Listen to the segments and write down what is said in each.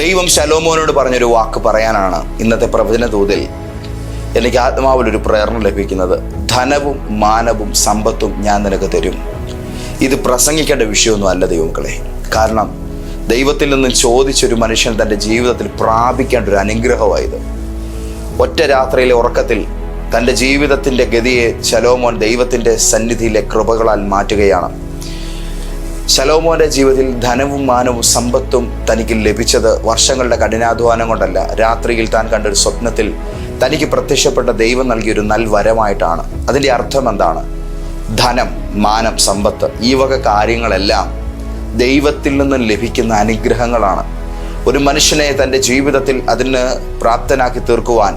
ദൈവം ശലോമോനോട് പറഞ്ഞൊരു വാക്ക് പറയാനാണ് ഇന്നത്തെ പ്രവചന തോതിൽ എനിക്ക് ആത്മാവിൽ ഒരു പ്രേരണ ലഭിക്കുന്നത്. ധനവും മാനവും സമ്പത്തും ഞാൻ നിനക്ക് തരും. ഇത് പ്രസംഗിക്കേണ്ട വിഷയമൊന്നും അല്ല ദൈവമക്കളെ. കാരണം ദൈവത്തിൽ നിന്നും ചോദിച്ചൊരു മനുഷ്യൻ തന്റെ ജീവിതത്തിൽ പ്രാപിക്കേണ്ട ഒരു അനുഗ്രഹമായത്. ഒറ്റ രാത്രിയിലെ ഉറക്കത്തിൽ തന്റെ ജീവിതത്തിന്റെ ഗതിയെ ശലോമോൻ ദൈവത്തിന്റെ സന്നിധിയിലെ കൃപകളാൽ മാറ്റുകയാണ്. ശലോമോന്റെ ജീവിതത്തിൽ ധനവും മാനവും സമ്പത്തും തനിക്ക് ലഭിച്ചത് വർഷങ്ങളുടെ കഠിനാധ്വാനം കൊണ്ടല്ല. രാത്രിയിൽ താൻ കണ്ടൊരു സ്വപ്നത്തിൽ തനിക്ക് പ്രത്യക്ഷപ്പെട്ട ദൈവം നൽകിയൊരു നൽവരമായിട്ടാണ്. അതിന്റെ അർത്ഥം എന്താണ്? ധനം മാനം സമ്പത്ത് ഈ വക കാര്യങ്ങളെല്ലാം ദൈവത്തിൽ നിന്നും ലഭിക്കുന്ന അനുഗ്രഹങ്ങളാണ്. ഒരു മനുഷ്യനെ തന്റെ ജീവിതത്തിൽ അതിന് പ്രാപ്തനാക്കി തീർക്കുവാൻ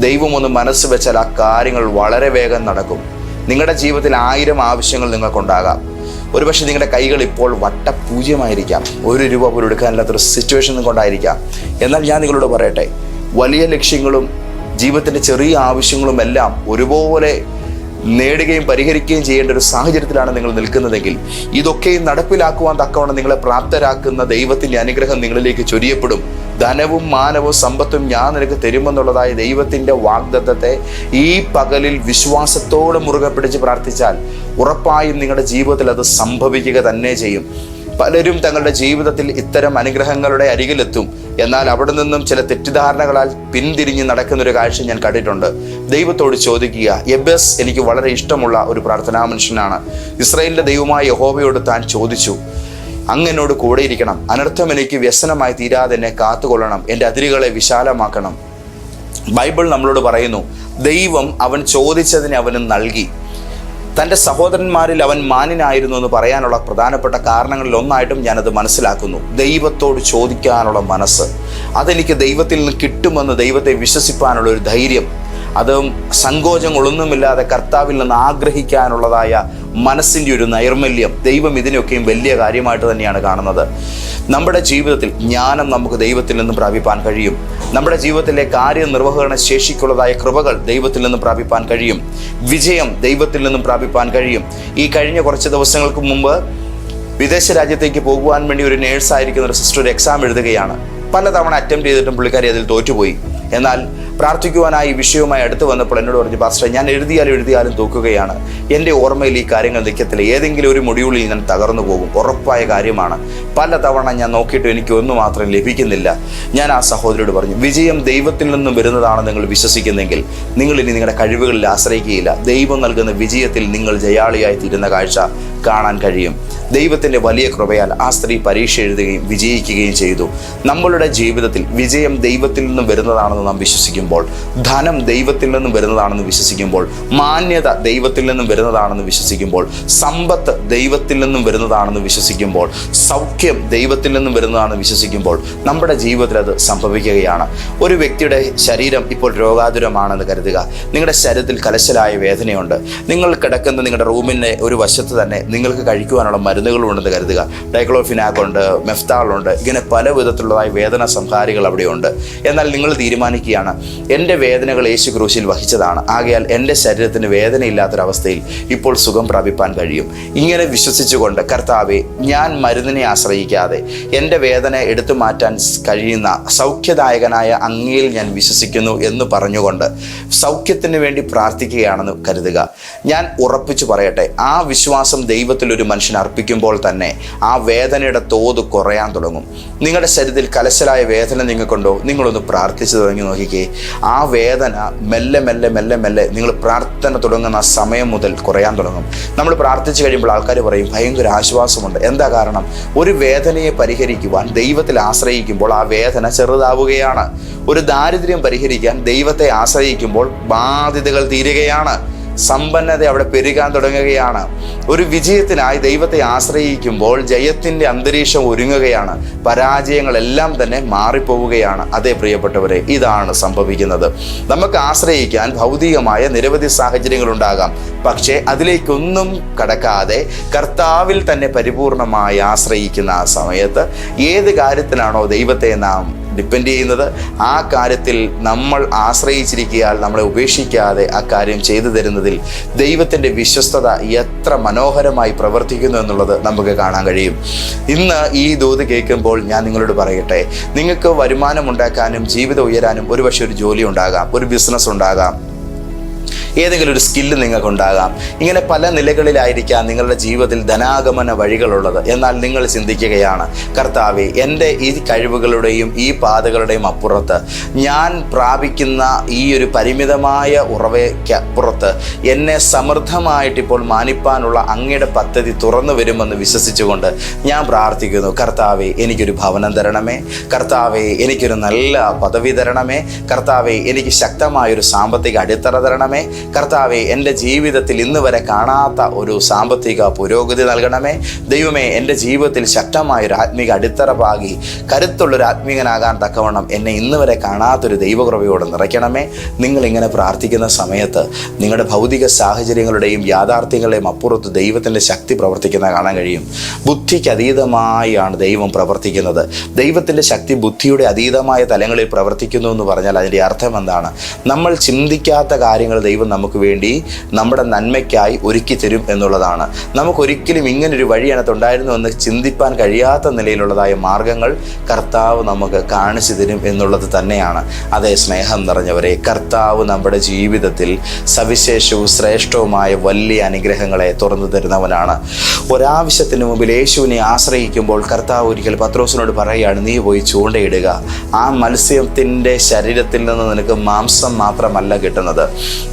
ദൈവം ഒന്ന് മനസ്സ് വെച്ചാൽ ആ കാര്യങ്ങൾ വളരെ വേഗം നടക്കും. നിങ്ങളുടെ ജീവിതത്തിൽ ആയിരം ആവശ്യങ്ങൾ നിങ്ങൾക്കുണ്ടാകാം. ഒരുപക്ഷെ നിങ്ങളുടെ കൈകൾ ഇപ്പോൾ വട്ടപൂജ്യമായിരിക്കാം. ഒരു രൂപ പോലും എടുക്കാനില്ലാത്തൊരു സിറ്റുവേഷൻ കൊണ്ടായിരിക്കാം. എന്നാൽ ഞാൻ നിങ്ങളോട് പറയട്ടെ വലിയ ലക്ഷ്യങ്ങളും ജീവിതത്തിന്റെ ചെറിയ ആവശ്യങ്ങളും എല്ലാം ഒരുപോലെ നേടുകയും പരിഹരിക്കുകയും ചെയ്യേണ്ട ഒരു സാഹചര്യത്തിലാണ് നിങ്ങൾ നിൽക്കുന്നതെങ്കിൽ ഇതൊക്കെയും നടപ്പിലാക്കുവാൻ തക്കവണ്ണം നിങ്ങളെ പ്രാപ്തരാക്കുന്ന ദൈവത്തിന്റെ അനുഗ്രഹം നിങ്ങളിലേക്ക് ചൊരിയപ്പെടും. ധനവും മാനവും സമ്പത്തും ഞാൻ നിനക്ക് തരുമെന്നുള്ളതായ ദൈവത്തിന്റെ വാഗ്ദത്തത്തെ ഈ പകലിൽ വിശ്വാസത്തോടെ മുറുകെ പിടിച്ച് പ്രാർത്ഥിച്ചാൽ ഉറപ്പായും നിങ്ങളുടെ ജീവിതത്തിൽ അത് സംഭവിക്കുക തന്നെ ചെയ്യും. പലരും തങ്ങളുടെ ജീവിതത്തിൽ ഇത്തരം അനുഗ്രഹങ്ങളുടെ അരികിലെത്തും. എന്നാൽ അവിടെ നിന്നും ചില തെറ്റിദ്ധാരണകളാൽ പിന്തിരിഞ്ഞ് നടക്കുന്ന ഒരു കാഴ്ച ഞാൻ കണ്ടിട്ടുണ്ട്. ദൈവത്തോട് ചോദിക്കുക എബസ് എനിക്ക് വളരെ ഇഷ്ടമുള്ള ഒരു പ്രാർത്ഥനാ മനുഷ്യനാണ് ഇസ്രായേലിന്റെ ദൈവമായ യഹോബയോട് താൻ ചോദിച്ചു അങ്ങ് എന്നോട് കൂടെ ഇരിക്കണം. അനർത്ഥം എനിക്ക് വ്യസനമായി തീരാതെ എന്നെ കാത്തുകൊള്ളണം. എന്റെ അതിരുകളെ വിശാലമാക്കണം. ബൈബിൾ നമ്മളോട് പറയുന്നു ദൈവം അവൻ ചോദിച്ചതിന് അവന് നൽകി. തന്റെ സഹോദരന്മാരിൽ അവൻ മാന്യനായിരുന്നു എന്ന് പറയാനുള്ള പ്രധാനപ്പെട്ട കാരണങ്ങളിൽ ഒന്നായിട്ടും ഞാനത് മനസ്സിലാക്കുന്നു. ദൈവത്തോട് ചോദിക്കാനുള്ള മനസ്സ്. അതെനിക്ക് ദൈവത്തിൽ നിന്ന് കിട്ടുമെന്ന് ദൈവത്തെ വിശ്വസിപ്പാനുള്ള ഒരു ധൈര്യം. അതും സങ്കോചങ്ങളൊന്നുമില്ലാതെ കർത്താവിൽ നിന്ന് ആഗ്രഹിക്കാനുള്ളതായ മനസ്സിന്റെ ഒരു നൈർമല്യം ദൈവം ഇതിനെയൊക്കെയും വലിയ കാര്യമായിട്ട് തന്നെയാണ് കാണുന്നത്. നമ്മുടെ ജീവിതത്തിൽ ജ്ഞാനം നമുക്ക് ദൈവത്തിൽ നിന്നും പ്രാപിപ്പാൻ കഴിയും. നമ്മുടെ ജീവിതത്തിലെ കാര്യനിർവഹണ ശേഷിക്കുള്ളതായ കൃപകൾ ദൈവത്തിൽ നിന്നും പ്രാപിപ്പാൻ കഴിയും. വിജയം ദൈവത്തിൽ നിന്നും പ്രാപിപ്പാൻ കഴിയും. ഈ കഴിഞ്ഞ കുറച്ച് ദിവസങ്ങൾക്ക് മുമ്പ് വിദേശ രാജ്യത്തേക്ക് പോകുവാൻ വേണ്ടി ഒരു നേഴ്സായിരിക്കുന്ന ഒരു സിസ്റ്റർ ഒരു എക്സാം എഴുതുകയാണ്. പലതവണ അറ്റംപ്റ്റ് ചെയ്തിട്ടും പുള്ളിക്കാരി അതിൽ തോറ്റുപോയി. എന്നാൽ പ്രാർത്ഥിക്കുവാനായി വിഷയവുമായി അടുത്ത് വന്നപ്പോൾ എന്നോട് പറഞ്ഞു പാസ്റ്റർ ഞാൻ എഴുതിയാലും എഴുതിയാലും തൂക്കുകയാണ്. എന്റെ ഓർമ്മയിൽ ഈ കാര്യങ്ങൾ നിൽക്കത്തില്ല. ഏതെങ്കിലും ഒരു മുടിയുള്ളിൽ ഞാൻ തകർന്നു പോകും. ഉറപ്പായ കാര്യമാണ്. പല തവണ ഞാൻ നോക്കിയിട്ട് എനിക്ക് ഒന്നു മാത്രം ലഭിക്കുന്നില്ല. ഞാൻ ആ സഹോദരിയോട് പറഞ്ഞു വിജയം ദൈവത്തിൽ നിന്നും വരുന്നതാണ് നിങ്ങൾ വിശ്വസിക്കുന്നെങ്കിൽ നിങ്ങൾ ഇനി നിങ്ങളുടെ കഴിവുകളിൽ ആശ്രയിക്കുകയില്ല. ദൈവം നൽകുന്ന വിജയത്തിൽ നിങ്ങൾ ജയാളിയായി തീരുന്ന കാഴ്ച കാണാൻ കഴിയും. ദൈവത്തിന്റെ വലിയ കൃപയാൽ ആ സ്ത്രീ പരീക്ഷ എഴുതുകയും വിജയിക്കുകയും ചെയ്തു. നമ്മളുടെ ജീവിതത്തിൽ വിജയം ദൈവത്തിൽ നിന്നും വരുന്നതാണെന്ന് നാം വിശ്വസിക്കുമ്പോൾ ധനം ദൈവത്തിൽ നിന്നും വരുന്നതാണെന്ന് വിശ്വസിക്കുമ്പോൾ മാന്യത ദൈവത്തിൽ നിന്നും വരുന്നതാണെന്ന് വിശ്വസിക്കുമ്പോൾ സമ്പത്ത് ദൈവത്തിൽ നിന്നും വരുന്നതാണെന്ന് വിശ്വസിക്കുമ്പോൾ സൗഖ്യം ദൈവത്തിൽ നിന്നും വരുന്നതാണെന്ന് വിശ്വസിക്കുമ്പോൾ നമ്മുടെ ജീവിതത്തിൽ അത് സംഭവിക്കുകയാണ്. ഒരു വ്യക്തിയുടെ ശരീരം ഇപ്പോൾ രോഗാതുരമാണെന്ന് കരുതുക. നിങ്ങളുടെ ശരീരത്തിൽ കലശലായ വേദനയുണ്ട്. നിങ്ങൾ കിടക്കുന്ന നിങ്ങളുടെ റൂമിന്റെ ഒരു വശത്ത് തന്നെ നിങ്ങൾക്ക് കഴിക്കുവാനുള്ള മരുന്നുകളുണ്ടെന്ന് കരുതുക. ഡൈക്ലോഫിനാക്കുണ്ട് മെഫ്താളുണ്ട് ഇങ്ങനെ പല വിധത്തിലുള്ളതായ വേദന സംഹാരികൾ അവിടെയുണ്ട്. എന്നാൽ നിങ്ങൾ തീരുമാനിക്കുകയാണ് എന്റെ വേദനകൾ യേശു ക്രൂശിൽ വഹിച്ചതാണ്. ആകയാൽ എന്റെ ശരീരത്തിന് വേദനയില്ലാത്തൊരവസ്ഥയിൽ ഇപ്പോൾ സുഖം പ്രാപിപ്പാൻ കഴിയും. ഇങ്ങനെ വിശ്വസിച്ചുകൊണ്ട് കർത്താവെ ഞാൻ മരുന്നിനെ ആശ്രയിക്കാതെ എന്റെ വേദന എടുത്തു മാറ്റാൻ കഴിയുന്ന സൗഖ്യദായകനായ അങ്ങയിൽ ഞാൻ വിശ്വസിക്കുന്നു എന്ന് പറഞ്ഞുകൊണ്ട് സൗഖ്യത്തിന് വേണ്ടി പ്രാർത്ഥിക്കുകയാണെന്ന് കരുതുക. ഞാൻ ഉറപ്പിച്ചു പറയട്ടെ ആ വിശ്വാസം ദൈവത്തിൽ ഒരു മനുഷ്യൻ അർപ്പിക്കുമ്പോൾ തന്നെ ആ വേദനയുടെ തോത് കുറയാൻ തുടങ്ങും. നിങ്ങളുടെ ശരീരത്തിൽ കലശലായ വേദന നിങ്ങൾക്കുണ്ടോ? നിങ്ങളൊന്ന് പ്രാർത്ഥിച്ചു തുടങ്ങി നോക്കിക്കേ ആ വേദന മെല്ലെ മെല്ലെ മെല്ലെ മെല്ലെ നിങ്ങൾ പ്രാർത്ഥന തുടങ്ങുന്ന സമയം മുതൽ കുറയാൻ തുടങ്ങും. നമ്മൾ പ്രാർത്ഥിച്ചു കഴിയുമ്പോൾ ആൾക്കാർ പറയും ഭയങ്കര ആശ്വാസമുണ്ട്. എന്താ കാരണം? ഒരു വേദനയെ പരിഹരിക്കുവാൻ ദൈവത്തിൽ ആശ്രയിക്കുമ്പോൾ ആ വേദന ചെറുതാവുകയാണ്. ഒരു ദാരിദ്ര്യം പരിഹരിക്കാൻ ദൈവത്തെ ആശ്രയിക്കുമ്പോൾ ബാധ്യതകൾ തീരുകയാണ്. സമ്പന്നത അവിടെ പെരുകാൻ തുടങ്ങുകയാണ്. ഒരു വിജയത്തിനായി ദൈവത്തെ ആശ്രയിക്കുമ്പോൾ ജയത്തിന്റെ അന്തരീക്ഷം ഒരുങ്ങുകയാണ്. പരാജയങ്ങളെല്ലാം തന്നെ മാറിപ്പോവുകയാണ്. അതേ പ്രിയപ്പെട്ടവരെ ഇതാണ് സംഭവിക്കുന്നത്. നമുക്ക് ആശ്രയിക്കാൻ ഭൗതികമായ നിരവധി സാഹചര്യങ്ങൾ ഉണ്ടാകാം പക്ഷേ അതിലേക്കൊന്നും കടക്കാതെ കർത്താവിൽ തന്നെ പരിപൂർണമായി ആശ്രയിക്കുന്ന ആ സമയത്ത് ഏത് കാര്യത്തിനാണോ ദൈവത്തെ നാം ഡിപ്പെൻഡ് ചെയ്യുന്നത് ആ കാര്യത്തിൽ നമ്മൾ ആശ്രയിച്ചിരിക്കുകയാൽ നമ്മളെ ഉപേക്ഷിക്കാതെ ആ കാര്യം ചെയ്തു തരുന്നതിൽ ദൈവത്തിന്റെ വിശ്വസ്തത എത്ര മനോഹരമായി പ്രവർത്തിക്കുന്നു എന്നുള്ളത് നമുക്ക് കാണാൻ കഴിയും. ഇന്ന് ഈ ദൂത് കേൾക്കുമ്പോൾ ഞാൻ നിങ്ങളോട് പറയട്ടെ നിങ്ങൾക്ക് വരുമാനം ഉണ്ടാക്കാനും ജീവിതം ഉയരാനും ഒരുപക്ഷെ ഒരു ജോലി ഉണ്ടാകാം ഒരു ബിസിനസ് ഉണ്ടാകാം. ഏതെങ്കിലും ഒരു സ്കില്ല് നിങ്ങൾക്കുണ്ടാകാം. ഇങ്ങനെ പല നിലകളിലായിരിക്കാം നിങ്ങളുടെ ജീവിതത്തിൽ ധനാഗമന വഴികളുള്ളത്. എന്നാൽ നിങ്ങൾ ചിന്തിക്കുകയാണ് കർത്താവെ എന്റെ ഈ കഴിവുകളുടെയും ഈ പാതകളുടെയും അപ്പുറത്ത് ഞാൻ പ്രാപിക്കുന്ന ഈ ഒരു പരിമിതമായ ഉറവയ്ക്കപ്പുറത്ത് എന്നെ സമൃദ്ധമായിട്ട് ഇപ്പോൾ മാനിപ്പാനുള്ള അങ്ങയുടെ പദ്ധതി തുറന്നു വരുമെന്ന് വിശ്വസിച്ചുകൊണ്ട് ഞാൻ പ്രാർത്ഥിക്കുന്നു. കർത്താവെ എനിക്കൊരു ഭവനം തരണമേ. കർത്താവെ എനിക്കൊരു നല്ല പദവി തരണമേ. കർത്താവെ എനിക്ക് ശക്തമായൊരു സാമ്പത്തിക അടിത്തറ തരണമേ. കർത്താവെ എന്റെ ജീവിതത്തിൽ ഇന്ന് വരെ കാണാത്ത ഒരു സാമ്പത്തിക പുരോഗതി നൽകണമേ. ദൈവമേ എന്റെ ജീവിതത്തിൽ ശക്തമായ ഒരു ആത്മീക അടിത്തറ പാകി കരുത്തുള്ളൊരു ആത്മീകനാകാൻ തക്കവണ്ണം എന്നെ ഇന്ന് വരെ കാണാത്തൊരു ദൈവകൃപയോട് നിറയ്ക്കണമേ. നിങ്ങളിങ്ങനെ പ്രാർത്ഥിക്കുന്ന സമയത്ത് നിങ്ങളുടെ ഭൗതിക സാഹചര്യങ്ങളുടെയും യാഥാർത്ഥ്യങ്ങളുടെയും അപ്പുറത്ത് ദൈവത്തിന്റെ ശക്തി പ്രവർത്തിക്കുന്ന കാണാൻ കഴിയും. ബുദ്ധിക്ക് അതീതമായാണ് ദൈവം പ്രവർത്തിക്കുന്നത്. ദൈവത്തിന്റെ ശക്തി ബുദ്ധിയുടെ അതീതമായ തലങ്ങളിൽ പ്രവർത്തിക്കുന്നു എന്ന് പറഞ്ഞാൽ അതിന്റെ അർത്ഥം എന്താണ്? നമ്മൾ ചിന്തിക്കാത്ത കാര്യങ്ങൾ ദൈവം നമുക്ക് വേണ്ടി നമ്മുടെ നന്മയ്ക്കായി ഒരുക്കി തരും എന്നുള്ളതാണ്. നമുക്കൊരിക്കലും ഇങ്ങനൊരു വഴി ഉണ്ടായിരുന്നു എന്ന് ചിന്തിപ്പാൻ കഴിയാത്ത നിലയിലുള്ളതായ മാർഗങ്ങൾ കർത്താവ് നമുക്ക് കാണിച്ചു തരും എന്നുള്ളത് തന്നെയാണ്. അതേ സ്നേഹം നിറഞ്ഞവരെ കർത്താവ് നമ്മുടെ ജീവിതത്തിൽ സവിശേഷവും ശ്രേഷ്ഠവുമായ വലിയ അനുഗ്രഹങ്ങളെ തുറന്നു തരുന്നവനാണ്. ഒരാവശ്യത്തിന് മുമ്പിൽ യേശുവിനെ ആശ്രയിക്കുമ്പോൾ കർത്താവ് ഒരിക്കൽ പത്രോസിനോട് പറയുകയാണ് നീ പോയി ചൂണ്ടയിടുക. ആ മത്സ്യത്തിന്റെ ശരീരത്തിൽ നിന്ന് നിനക്ക് മാംസം മാത്രമല്ല കിട്ടുന്നത്.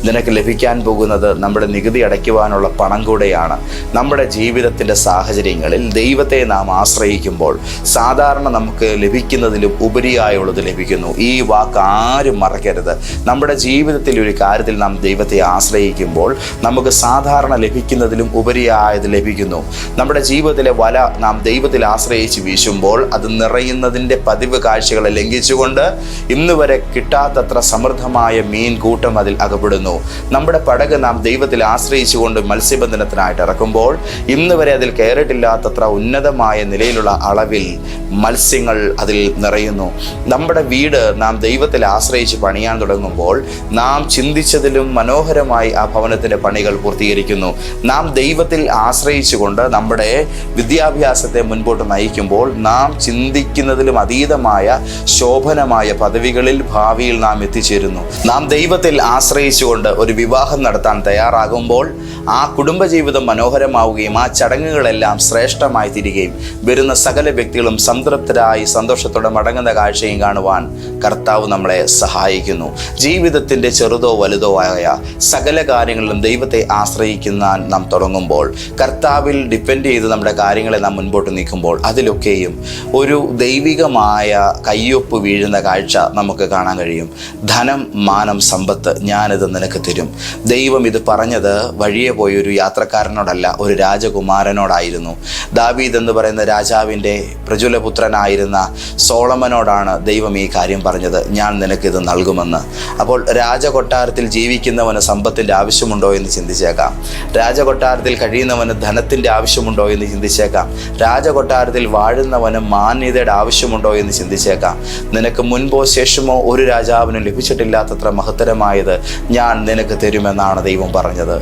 നിനക്ക് ലഭിക്കാൻ പോകുന്നത് നമ്മുടെ നികുതി അടയ്ക്കുവാനുള്ള പണം കൂടെയാണ്. നമ്മുടെ ജീവിതത്തിന്റെ സാഹചര്യങ്ങളിൽ ദൈവത്തെ നാം ആശ്രയിക്കുമ്പോൾ സാധാരണ നമുക്ക് ലഭിക്കുന്നതിലും ഉപരിയായുള്ളത് ലഭിക്കുന്നു. ഈ വാക്ക് ആരും മറക്കരുത്. നമ്മുടെ ജീവിതത്തിൽ ഒരു കാര്യത്തിൽ നാം ദൈവത്തെ ആശ്രയിക്കുമ്പോൾ നമുക്ക് സാധാരണ ലഭിക്കുന്നതിലും ഉപരിയായത് ലഭിക്കുന്നു. നമ്മുടെ ജീവിതത്തിലെ വല നാം ദൈവത്തിൽ ആശ്രയിച്ച് വീശുമ്പോൾ അത് നിറയുന്നതിന്റെ പതിവ് കാഴ്ചകളെ ലംഘിച്ചുകൊണ്ട് ഇന്ന് വരെ കിട്ടാത്തത്ര സമൃദ്ധമായ മീൻ കൂട്ടം അതിൽ അകപ്പെടുന്നു. നമ്മുടെ പടക് നാം ദൈവത്തിൽ ആശ്രയിച്ചുകൊണ്ട് മത്സ്യബന്ധനത്തിനായിട്ട് ഇറക്കുമ്പോൾ ഇന്ന് വരെ അതിൽ കയറിയിട്ടില്ലാത്തത്ര ഉന്നതമായ നിലയിലുള്ള അളവിൽ മത്സ്യങ്ങൾ അതിൽ നിറയുന്നു. നമ്മുടെ വീട് നാം ദൈവത്തിൽ ആശ്രയിച്ച് പണിയാൻ തുടങ്ങുമ്പോൾ നാം ചിന്തിച്ചതിലും മനോഹരമായി ആ ഭവനത്തിന്റെ പണികൾ പൂർത്തീകരിക്കുന്നു. നാം ദൈവത്തിൽ ആശ്രയിച്ചുകൊണ്ട് നമ്മുടെ വിദ്യാഭ്യാസത്തെ മുൻപോട്ട് നയിക്കുമ്പോൾ നാം ചിന്തിക്കുന്നതിലും അതീതമായ ശോഭനമായ പദവികളിൽ ഭാവിയിൽ നാം എത്തിച്ചേരുന്നു. നാം ദൈവത്തിൽ ആശ്രയിച്ചുകൊണ്ട് ഒരു വിവാഹം നടത്താൻ തയ്യാറാകുമ്പോൾ ആ കുടുംബജീവിതം മനോഹരമാവുകയും ആ ചടങ്ങുകളെല്ലാം ശ്രേഷ്ഠമായി തീരുകയും വരുന്ന സകല വ്യക്തികളും സംതൃപ്തരായി സന്തോഷത്തോടെ മടങ്ങുന്ന കാഴ്ചയും കാണുവാൻ കർത്താവ് നമ്മളെ സഹായിക്കുന്നു. ജീവിതത്തിന്റെ ചെറുതോ വലുതോ ആയ സകല കാര്യങ്ങളിലും ദൈവത്തെ ആശ്രയിക്കുന്ന നാം തുടങ്ങുമ്പോൾ കർത്താവിൽ ഡിപ്പെൻഡ് ചെയ്ത് നമ്മുടെ കാര്യങ്ങളെ നാം മുൻപോട്ട് നീക്കുമ്പോൾ അതിലൊക്കെയും ഒരു ദൈവികമായ കയ്യൊപ്പ് വീഴുന്ന കാഴ്ച നമുക്ക് കാണാൻ കഴിയും. ധനം മാനം സമ്പത്ത് ഞാനിത് നിനക്ക് തരും. ദൈവം ഇത് പറഞ്ഞത് വഴിയെ പോയ ഒരു യാത്രക്കാരനോടല്ല ഒരു രാജകുമാരനോടായിരുന്നു. ദാവീദ് എന്ന് പറയുന്ന രാജാവിന്റെ പ്രജുലപുത്രനായിരുന്ന സോളമനോടാണ് ദൈവം ഈ കാര്യം പറഞ്ഞത്. ഞാൻ നിനക്കിത് നൽകുമെന്ന്. അപ്പോൾ രാജകൊട്ടാരത്തിൽ ജീവിക്കുന്നവന് സമ്പത്തിന്റെ ആവശ്യമുണ്ടോ എന്ന് ചിന്തിച്ചേക്കാം. രാജകൊട്ടാരത്തിൽ കഴിയുന്നവന് ധനത്തിന്റെ ആവശ്യമുണ്ടോ എന്ന് ചിന്തിച്ചേക്കാം. രാജകൊട്ടാരത്തിൽ വാഴുന്നവന് മാന്യതയുടെ ആവശ്യമുണ്ടോ എന്ന് ചിന്തിച്ചേക്കാം. നിനക്ക് മുൻപോ ശേഷമോ ഒരു രാജാവിനും ലഭിച്ചിട്ടില്ലാത്തത്ര മഹത്തരമായത് ഞാൻ നിനക്ക് തരുമെന്നാണ് ദൈവം പറഞ്ഞത്.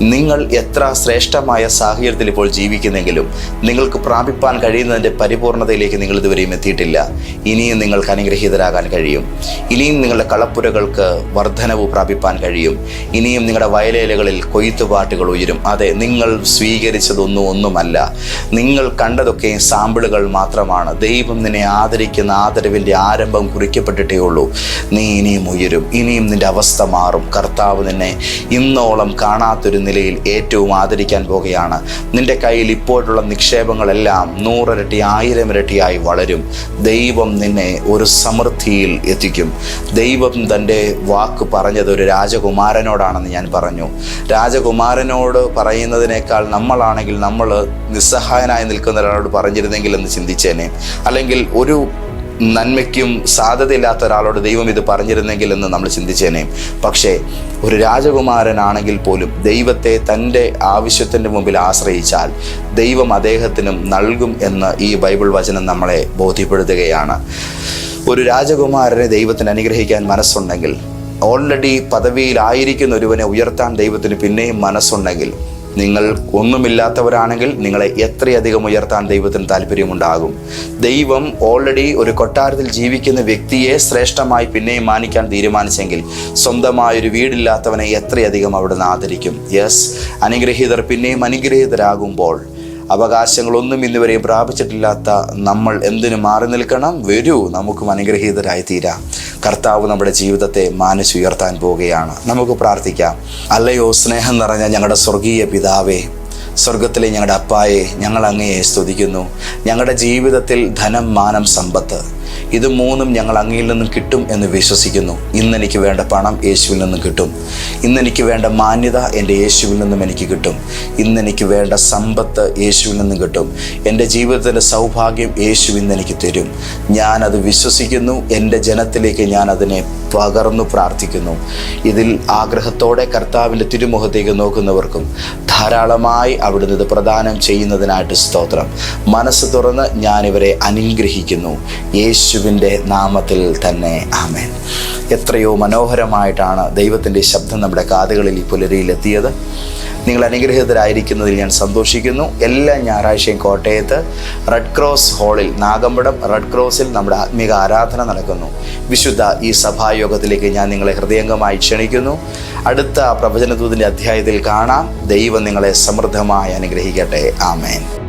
നിങ്ങൾ എത്ര ശ്രേഷ്ഠമായ സാഹചര്യത്തിൽ ഇപ്പോൾ ജീവിക്കുന്നെങ്കിലും നിങ്ങൾക്ക് പ്രാപിപ്പാൻ കഴിയുന്നതിന്റെ പരിപൂർണതയിലേക്ക് നിങ്ങൾ ഇതുവരെയും എത്തിയിട്ടില്ല. ഇനിയും നിങ്ങൾക്ക് അനുഗ്രഹീതരാകാൻ കഴിയും. ഇനിയും നിങ്ങളുടെ കളപ്പുരകൾക്ക് വർധനവ് പ്രാപിപ്പാൻ കഴിയും. ഇനിയും നിങ്ങളുടെ വയലേലകളിൽ കൊയ്ത്തുപാട്ടുകൾ ഉയരും. അതെ നിങ്ങൾ സ്വീകരിച്ചതൊന്നും ഒന്നുമല്ല. നിങ്ങൾ കണ്ടതൊക്കെ സാമ്പിളുകൾ മാത്രമാണ്. ദൈവം നിന്നെ ആദരിക്കുന്ന ആദരവിന്റെ ആരംഭം കുറിക്കപ്പെട്ടിട്ടേ ഉള്ളൂ. നീ ഇനിയും ഉയരും. ഇനിയും നിന്റെ അവസ്ഥ മാറും. കർത്താവ് നിന്നെ ഇന്നോളം കാണാത്തൊരു നിലയിൽ ഏറ്റവും ആദരിക്കാൻ പോകുകയാണ്. നിന്റെ കയ്യിൽ ഇപ്പോഴുള്ള നിക്ഷേപങ്ങളെല്ലാം നൂറിരട്ടി ആയിരം ഇരട്ടിയായി വളരും. ദൈവം നിന്നെ ഒരു സമൃദ്ധിയിൽ എത്തിക്കും. ദൈവം തന്റെ വാക്ക് പറഞ്ഞത് ഒരു രാജകുമാരനോടാണെന്ന് ഞാൻ പറഞ്ഞു. രാജകുമാരനോട് പറയുന്നതിനേക്കാൾ നമ്മളാണെങ്കിൽ നമ്മൾ നിസ്സഹായനായി നിൽക്കുന്ന ഒരാളോട് പറഞ്ഞിരുന്നെങ്കിൽ എന്ന് ചിന്തിച്ചേനെ. അല്ലെങ്കിൽ ഒരു നന്മയ്ക്കും സാധ്യതയില്ലാത്ത ഒരാളോട് ദൈവം ഇത് പറഞ്ഞിരുന്നെങ്കിൽ എന്ന് നമ്മൾ ചിന്തിച്ചേനെ. പക്ഷേ ഒരു രാജകുമാരനാണെങ്കിൽ പോലും ദൈവത്തെ തന്റെ ആവശ്യത്തിന്റെ മുമ്പിൽ ആശ്രയിച്ചാൽ ദൈവം അദ്ദേഹത്തിനും നൽകും എന്ന് ഈ ബൈബിൾ വചനം നമ്മളെ ബോധ്യപ്പെടുത്തുകയാണ്. ഒരു രാജകുമാരനെ ദൈവത്തിന് അനുഗ്രഹിക്കാൻ മനസ്സുണ്ടെങ്കിൽ ഓൾറെഡി പദവിയിലായിരിക്കുന്ന ഒരുവനെ ഉയർത്താൻ ദൈവത്തിന് പിന്നെയും മനസ്സുണ്ടെങ്കിൽ നിങ്ങൾ ഒന്നുമില്ലാത്തവരാണെങ്കിൽ നിങ്ങളെ എത്രയധികം ഉയർത്താൻ ദൈവത്തിന് താല്പര്യമുണ്ടാകും. ദൈവം ഓൾറെഡി ഒരു കൊട്ടാരത്തിൽ ജീവിക്കുന്ന വ്യക്തിയെ ശ്രേഷ്ഠമായി പിന്നെയും മാനിക്കാൻ തീരുമാനിച്ചെങ്കിൽ സ്വന്തമായൊരു വീടില്ലാത്തവനെ എത്രയധികം അവിടുന്ന് ആദരിക്കും. യെസ് അനുഗ്രഹീതർ പിന്നെയും അനുഗ്രഹീതരാകുമ്പോൾ അവകാശങ്ങളൊന്നും ഇന്നുവരെയും പ്രാപിച്ചിട്ടില്ലാത്ത നമ്മൾ എന്തിനു മാറി നിൽക്കണം? വരൂ നമുക്കും അനുഗ്രഹീതരായി തീരാം കർത്താവ് നമ്മുടെ ജീവിതത്തെ മാനിച്ചുയർത്താൻ പോവുകയാണ്. നമുക്ക് പ്രാർത്ഥിക്കാം. അല്ലയോ സ്നേഹം നിറഞ്ഞ ഞങ്ങളുടെ സ്വർഗീയ പിതാവേ സ്വർഗത്തിലെ ഞങ്ങളുടെ അപ്പായെ ഞങ്ങൾ അങ്ങയെ സ്തുതിക്കുന്നു. ഞങ്ങളുടെ ജീവിതത്തിൽ ധനം മാനം സമ്പത്ത് ഇത് മൂന്നും ഞങ്ങൾ അങ്ങയിൽ നിന്നും കിട്ടും എന്ന് വിശ്വസിക്കുന്നു. ഇന്ന് എനിക്ക് വേണ്ട പണം യേശുവിൽ നിന്നും കിട്ടും. ഇന്ന് എനിക്ക് വേണ്ട മാന്യത എന്റെ യേശുവിൽ നിന്നും എനിക്ക് കിട്ടും. ഇന്ന് എനിക്ക് വേണ്ട സമ്പത്ത് യേശുവിൽ നിന്നും കിട്ടും. എന്റെ ജീവിതത്തിലെ സൗഭാഗ്യം യേശു ഇന്ന് എനിക്ക് തരും. ഞാനത് വിശ്വസിക്കുന്നു. എന്റെ ജനത്തിലേക്ക് ഞാൻ അതിനെ പകർന്നു പ്രാർത്ഥിക്കുന്നു. ഇതിൽ ആഗ്രഹത്തോടെ കർത്താവിന്റെ തിരുമുഖത്തേക്ക് നോക്കുന്നവർക്കും ധാരാളമായി അവിടുന്ന് ഇത് പ്രദാനം ചെയ്യുന്നതിനായിട്ട് സ്തോത്രം. മനസ്സ് തുറന്ന് ഞാനിവരെ അനുഗ്രഹിക്കുന്നു. യേശുവിന്റെ നാമത്തിൽ തന്നെ ആമേൻ. എത്രയോ മനോഹരമായിട്ടാണ് ദൈവത്തിന്റെ ശബ്ദം നമ്മുടെ കാതുകളിൽ ഈ പുലരിയിലെത്തിയത് നിങ്ങൾ അനുഗ്രഹിതരായിരിക്കുന്നതിൽ ഞാൻ സന്തോഷിക്കുന്നു. എല്ലാ ഞായറാഴ്ചയും കോട്ടയത്ത് റെഡ് ക്രോസ് ഹാളിൽ നാഗമ്പടം റെഡ് ക്രോസിൽ നമ്മുടെ ആത്മീക ആരാധന നടക്കുന്നു. വിശുദ്ധ ഈ സഭായോഗത്തിലേക്ക് ഞാൻ നിങ്ങളെ ഹൃദയംഗമായി ക്ഷണിക്കുന്നു. അടുത്ത പ്രവചനദൂതിന്റെ അധ്യായത്തിൽ കാണാം. ദൈവം നിങ്ങളെ സമൃദ്ധമായി അനുഗ്രഹിക്കട്ടെ. ആമേൻ.